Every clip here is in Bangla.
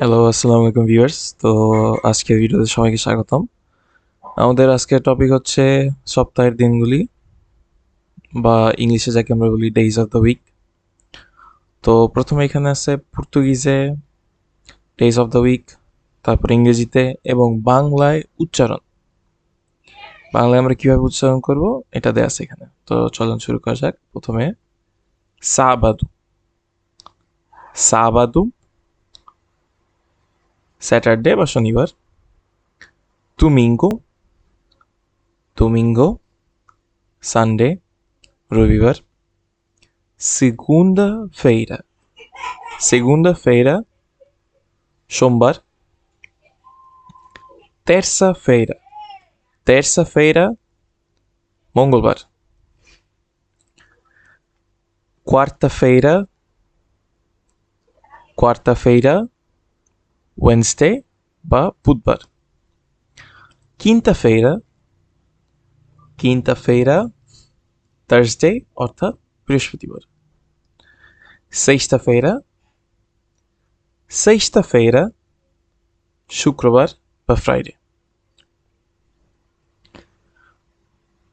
হ্যালো আসসালামু আলাইকুম ভিউয়ার্স তো আজকের ভিডিওতে সবাইকে স্বাগতম। আমাদের আজকের টপিক হচ্ছে সপ্তাহের দিনগুলি, বা ইংলিশে যাকে আমরা বলি ডেইজ অফ দ্য উইক তো প্রথমে এখানে আছে পর্তুগিজে ডেইজ অফ দ্য উইক তারপর ইংরেজিতে এবং বাংলায় উচ্চারণ। বাংলায় আমরা কীভাবে উচ্চারণ করব, এটা দেয়া আছে এখানে। তো চলুন শুরু করা যাক। প্রথমে সাবাদু। সাবাদু স্যাটারডে বা শনিবার তুমিঙ্গো তুমিঙ্গো সানডে রবিবার সেগুন্ডা ফেইরা সেগুন্ডা ফেইরা সোমবার তেরসা ফেইরা তেরসা ফেইরা মঙ্গলবার কোয়ার্তা-ফেইরা কোয়ার্তা-ফেইরা ওয়েনসডে বা বুধবার কিন্তা-ফেইরা কিন্তা-ফেইরা থার্সডে অর্থাৎ বৃহস্পতিবার. সেইস্তা-ফেইরা সেইস্তা-ফেইরা শুক্রবার বা ফ্রাইডে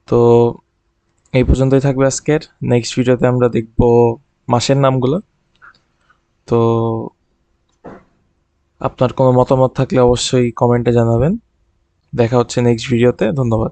তো এই পর্যন্তই থাকবে আজকের। নেক্সট ভিডিওতে আমরা দেখব মাসের নামগুলো। তো আপনার কোনো মতামত থাকলে অবশ্যই কমেন্টে জানাবেন। দেখা হচ্ছে নেক্সট ভিডিওতে ধন্যবাদ।